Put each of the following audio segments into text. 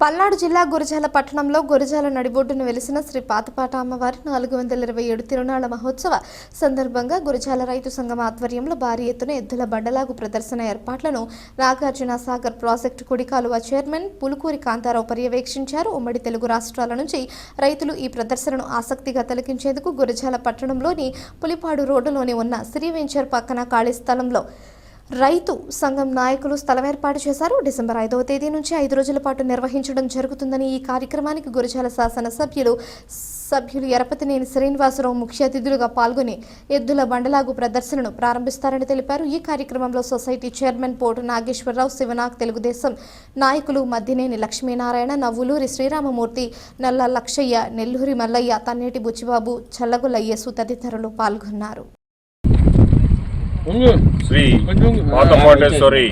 పల్నాడు జిల్లా గురజాల పట్టణంలో గురజాల నడిబొడ్డున వెలిసిన శ్రీ పాతపాట అమ్మవారి నాలుగు వందల ఇరవై ఏడు తిరునాళ్ళ మహోత్సవ సందర్భంగా గురజాల రైతు సంఘం ఆధ్వర్యంలో భారీ ఎత్తున ఎద్దుల బండలాగు ప్రదర్శన ఏర్పాట్లను నాగార్జున సాగర్ ప్రాజెక్టు కుడికాలువ చైర్మన్ పులుకూరి కాంతారావు పర్యవేక్షించారు. ఉమ్మడి తెలుగు రాష్ట్రాల నుంచి రైతులు ఈ ప్రదర్శనను ఆసక్తిగా తలకించేందుకు గురజాల పట్టణంలోని పులిపాడు రోడ్డులోని ఉన్న శ్రీ వెంచర్ పక్కన ఖాళీ స్థలంలో రైతు సంఘం నాయకులు స్థలం ఏర్పాటు చేశారు. డిసెంబర్ ఐదవ తేదీ నుంచి ఐదు రోజుల పాటు నిర్వహించడం జరుగుతుందని ఈ కార్యక్రమానికి గురజాల శాసన సభ్యులు సభ్యులు ఎరపతినేని శ్రీనివాసరావు ముఖ్య అతిథులుగా పాల్గొని ఎద్దుల బండలాగు ప్రదర్శనను ప్రారంభిస్తారని తెలిపారు. ఈ కార్యక్రమంలో సొసైటీ చైర్మన్ పోటు నాగేశ్వరరావు శివనాగ్ తెలుగుదేశం నాయకులు మద్దినేని లక్ష్మీనారాయణ నవ్వులూరి శ్రీరామమూర్తి నల్ల లక్షయ్య నెల్లూరి మల్లయ్య తన్నేటి బుచ్చిబాబు చల్లగులయ్యసు తదితరులు పాల్గొన్నారు. శ్రీ పాతపాటేశ్వరి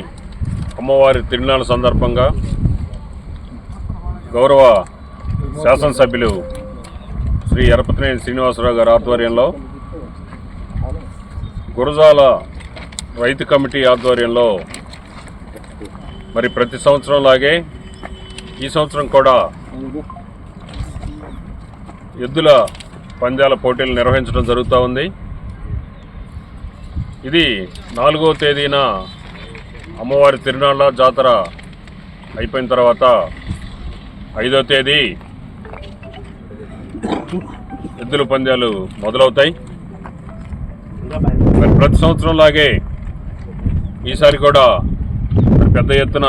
అమ్మవారి తిరునాళ్ళ సందర్భంగా గౌరవ శాసనసభ్యులు శ్రీ ఎరపతినేని శ్రీనివాసరావు గారి ఆధ్వర్యంలో గురజాల రైతు కమిటీ ఆధ్వర్యంలో మరి ప్రతి సంవత్సరం లాగే ఈ సంవత్సరం కూడా ఎద్దుల పందాల పోటీలు నిర్వహించడం జరుగుతూ ఉంది. ఇది నాలుగో తేదీన అమ్మవారి తిరునాళ్ళ జాతర అయిపోయిన తర్వాత ఐదో తేదీ ఎద్దుల పందాలు మొదలవుతాయి. మరి ప్రతి సంవత్సరం లాగే ఈసారి కూడా పెద్ద ఎత్తున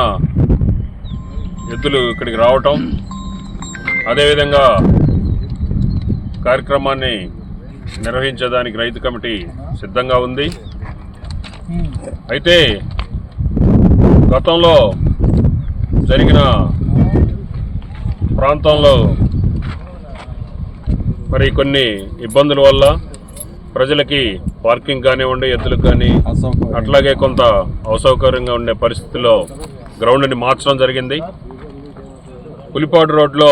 ఎద్దులు ఇక్కడికి రావటం. అదేవిధంగా కార్యక్రమాన్ని నిర్వహించడానికి రైతు కమిటీ సిద్ధంగా ఉంది. అయితే గతంలో జరిగిన ప్రాంతంలో మరి కొన్ని ఇబ్బందుల వల్ల ప్రజలకి పార్కింగ్ కానివ్వండి ఎద్దులకు కానీ అట్లాగే కొంత అసౌకర్యంగా ఉండే పరిస్థితిలో గ్రౌండ్ని మార్చడం జరిగింది. పులిపాడు రోడ్లో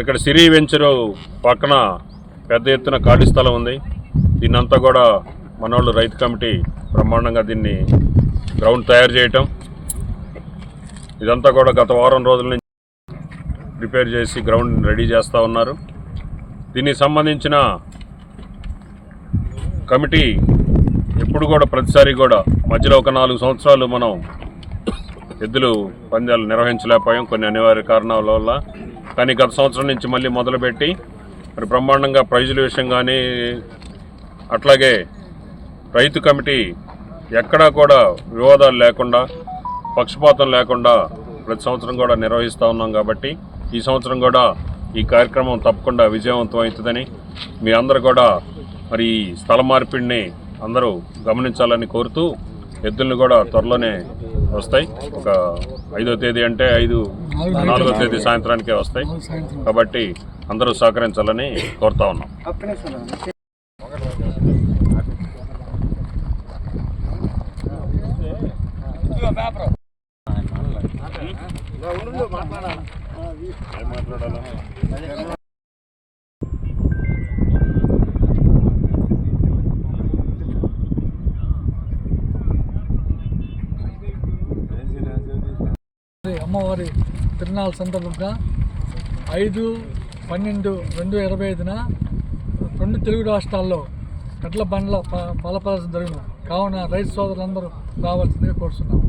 ఇక్కడ సిరి వెంచరు పక్కన పెద్ద ఎత్తున ఖాళీ స్థలం ఉంది. దీన్నంతా కూడా మనోళ్ళు రైతు కమిటీ బ్రహ్మాండంగా దీన్ని గ్రౌండ్ తయారు చేయటం. ఇదంతా కూడా గత వారం రోజుల నుంచి ప్రిపేర్ చేసి గ్రౌండ్ రెడీ చేస్తూ ఉన్నారు. దీనికి సంబంధించిన కమిటీ ఎప్పుడు కూడా ప్రతిసారి కూడా మధ్యలో ఒక నాలుగు సంవత్సరాలు మనం ఎద్దులు పందాలు నిర్వహించలేకపోయాం కొన్ని అనివార్య కారణాల వల్ల. కానీ గత సంవత్సరం నుంచి మళ్ళీ మొదలుపెట్టి మరి బ్రహ్మాండంగా ప్రైజుల విషయం కానీ అట్లాగే రైతు కమిటీ ఎక్కడా కూడా వివాదాలు లేకుండా పక్షపాతం లేకుండా ప్రతి సంవత్సరం కూడా నిర్వహిస్తూ ఉన్నాం కాబట్టి ఈ సంవత్సరం కూడా ఈ కార్యక్రమం తప్పకుండా విజయవంతం అవుతుందని మీ అందరు కూడా మరి ఈ స్థల మార్పిడిని అందరూ గమనించాలని కోరుతూ ఎద్దుల్ని కూడా త్వరలోనే వస్తాయి. ఒక ఐదో తేదీ అంటే ఐదు నాలుగో తేదీ సాయంత్రానికే వస్తాయి. కాబట్టి అందరూ సహకరించాలని కోరుతా ఉన్నాం. మాట్లాడాలా? అమ్మవారి తిరునాళ్ళ సందర్భంగా ఐదు పన్నెండు రెండు ఇరవై ఐదున రెండు తెలుగు రాష్ట్రాల్లో కట్ల బండ్ల ప- పాల ప్రదర్శన కావున రైతు సోదరులందరూ రావాల్సిందిగా కోరుతున్నాము